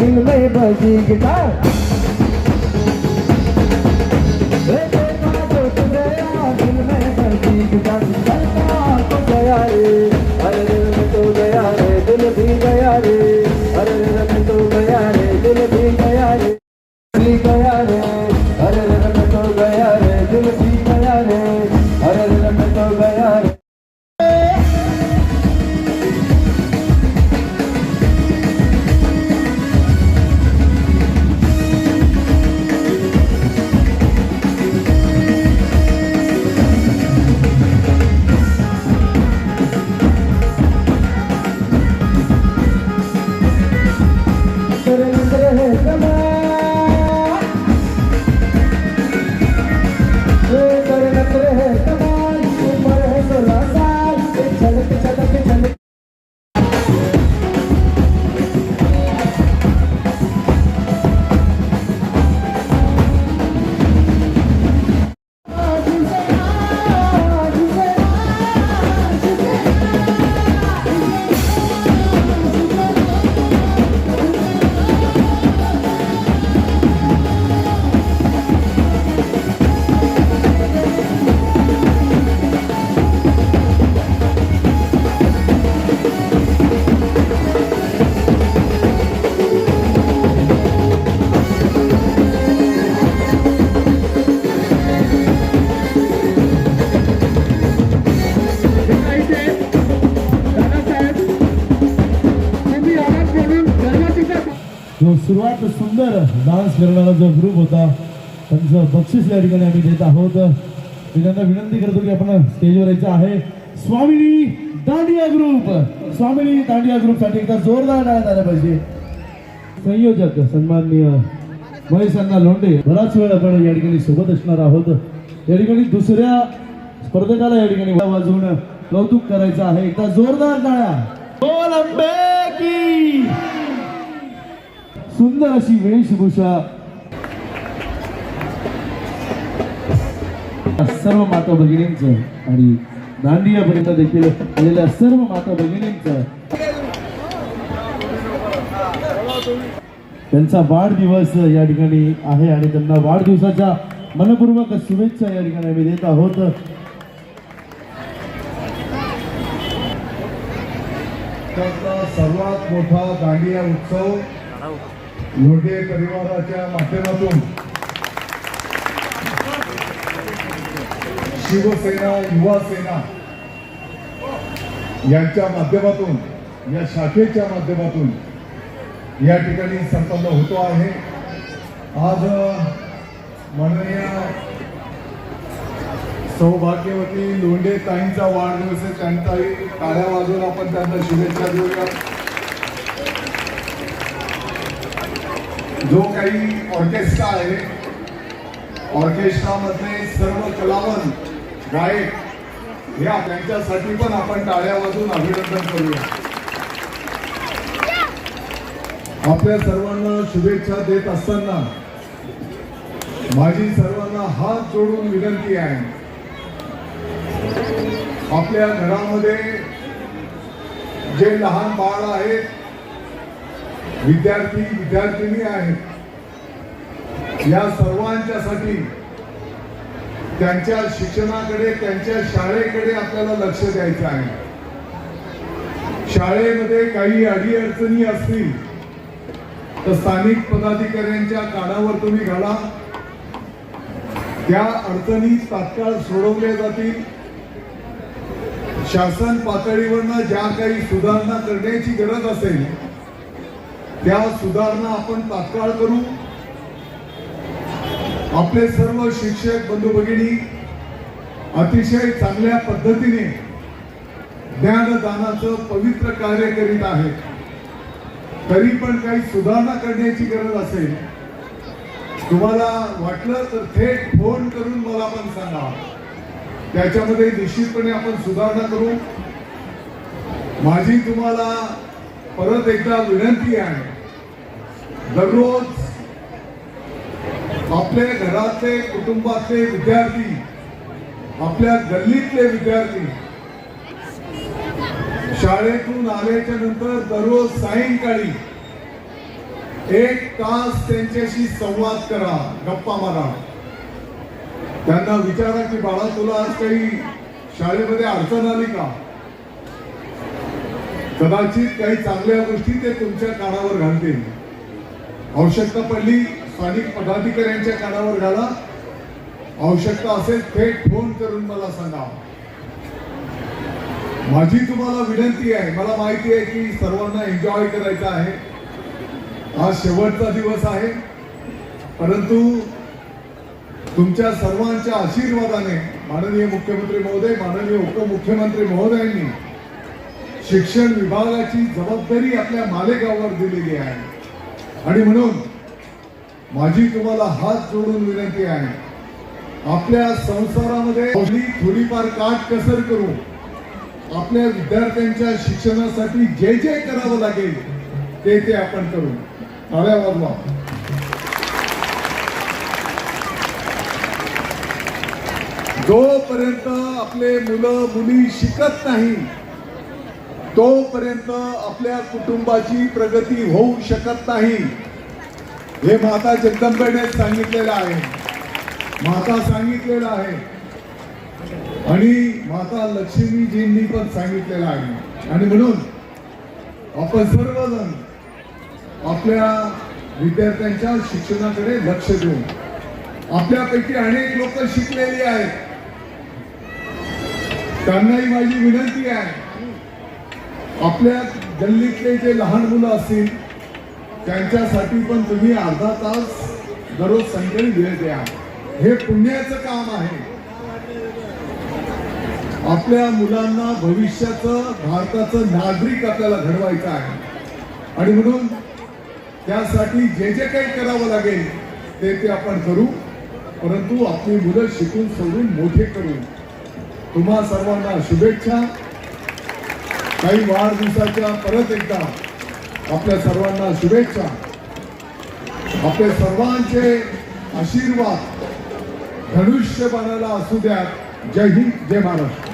दिल में बजी गिटार। सुरुवात सुंदर. डान्स करणारा जो ग्रुप होता त्यांचं बक्षीस या ठिकाणी आम्ही देत आहोत. मी त्यांना विनंती करतो की आपण स्टेजवर यायचं आहे. स्वामिनी दांडिया ग्रुप स्वामिनी दांडिया ग्रुपसाठी एकदा जोरदार टाळ्या झाला पाहिजे. संयोजक सन्माननीय महेश अण्णा लोंढे. बराच वेळ आपण या ठिकाणी सोबत असणार आहोत. या ठिकाणी दुसऱ्या स्पर्धकाला या ठिकाणी वाजवून कौतुक करायचं आहे. एकदा जोरदार टाळ्या बोल अंबे की! सुंदर अशी वेशभूषा. सर्व माता भगिनींचं आणि दांडियापर्यंत देखील आलेल्या सर्व माता भगिनींचं. त्यांचा वाढदिवस या ठिकाणी आहे आणि त्यांना वाढदिवसाच्या मनपूर्वक शुभेच्छा या ठिकाणी आम्ही देत आहोत. सर्वात मोठा दांडिया उत्सव लोढे परिवाराच्या माध्यमातून शिवसेना युवा सेना यांच्या माध्यमातून या शाखेच्या माध्यमातून या ठिकाणी संपन्न होतो आहे. आज माननीय सौभाग्यवती लोंढे ताईंचा वाढदिवस आहे. त्यांचाही टाळ्या बाजूला आपण त्यांना शुभेच्छा देऊया. जो काही ऑर्केस्ट्रा आहे ऑर्केस्ट्रामधले सर्व कलावंत गायक या त्यांच्यासाठी पण आपण टाळ्या वाजून अभिनंदन करूया. आपल्या सर्वांना शुभेच्छा देत असताना माझी सर्वांना हात जोडून विनंती आहे. आपल्या घरामध्ये जे लहान बाळ आहेत विद्यार्थी विद्यार्थिनी आहेत. या सर्वांच्यासाठी त्यांच्या शिक्षणाकडे त्यांच्या शाळेकडे आपल्याला लक्ष द्यायचं आहे. शाळेमध्ये काही अडीअडचणी असतील तर स्थानिक पदाधिकाऱ्यांच्या कानावर तुम्ही घाला. त्या अडचणी तात्काळ सोडवल्या जातील. शासन पातळीवरनं ज्या काही सुधारणा करण्याची गरज असेल त्या सुधारणा आपण तात्काळ करू. आपले सर्व शिक्षक बंधू भगिनी अतिशय चांगल्या पद्धतीने ज्ञानदानाचं पवित्र कार्य करीत आहेत. तरी पण काही सुधारणा करण्याची गरज असेल. तुम्हाला वाटलं तर थेट फोन करून मला पण सांगा. त्याच्यामध्ये निश्चितपणे आपण सुधारणा करू. माझी तुम्हाला परत एकदा विनंती आहे. दररोज आपल्या घरातले कुटुंबातले विद्यार्थी आपल्या गल्लीतले विद्यार्थी शाळेतून आल्याच्यानंतर दररोज सायंकाळी एक तास त्यांच्याशी संवाद करा गप्पा मारा. त्यांना विचारा की बाळा तुला आज काही शाळेमध्ये अडचण आली का? कदाचित काही चांगल्या गोष्टी ते तुमच्या कानावर घालतील. आवश्यकता पडली स्थानिक पदाधिकाऱ्यांच्या कानावर घाला. आवश्यकता असेल थेट फोन करून मला सांगा. माझी तुम्हाला विनंती आहे मला माहिती आहे की सर्वांना एन्जॉय करायचं आहे. आज शेवटचा दिवस आहे. परंतु तुमच्या सर्वांच्या आशीर्वादाने माननीय मुख्यमंत्री महोदय माननीय उपमुख्यमंत्री महोदयांनी शिक्षण विभागाची जबाबदारी आपल्या मालेगावर दिलेली आहे. आणि म्हणून माझी तुम्हाला हात जोडून विनंती आहे. आपल्या संसारामध्ये थोडीफार काट कसर करू आपल्या विद्यार्थ्यांच्या शिक्षणासाठी जे जे करावं लागेल ते ते आपण करू. टाळ्या वाजवा जोपर्यंत आपले मुलं मुली शिकत नाही तोपर्यंत आपल्या कुटुंबाची प्रगती होऊ शकत नाही हे माता जगदंबेने सांगितलेलं आहे. माता सांगितलेलं आहे. आणि माता लक्ष्मीजींनी पण सांगितलेलं आहे. आणि म्हणून आपण सर्वजण आपल्या विद्यार्थ्यांच्या शिक्षणाकडे लक्ष देऊ आपल्यापैकी अनेक लोक शिकलेली आहेत. त्यांनाही माझी विनंती आहे. आपल्या गल्लीतले जे लहान मुलं असतील त्यांच्यासाठी पण तुम्ही अर्धा तास दररोज संकलित वेळ द्या. हे पुण्याचं काम आहे. आपल्या मुलांना भविष्याचं भारताचं नागरिक आपल्याला घडवायचं आहे. आणि म्हणून त्यासाठी जे जे काही करावं लागेल ते ते आपण करू. परंतु आपली मुलं शिकून सोडून मोठे करू तुम्हा सर्वांना शुभेच्छा. काही वाढदिवसाच्या परत एकदा आपल्या सर्वांना शुभेच्छा. आपले सर्वांचे आशीर्वाद धनुष्य बनायला असू द्या. जय हिंद जय महाराष्ट्र.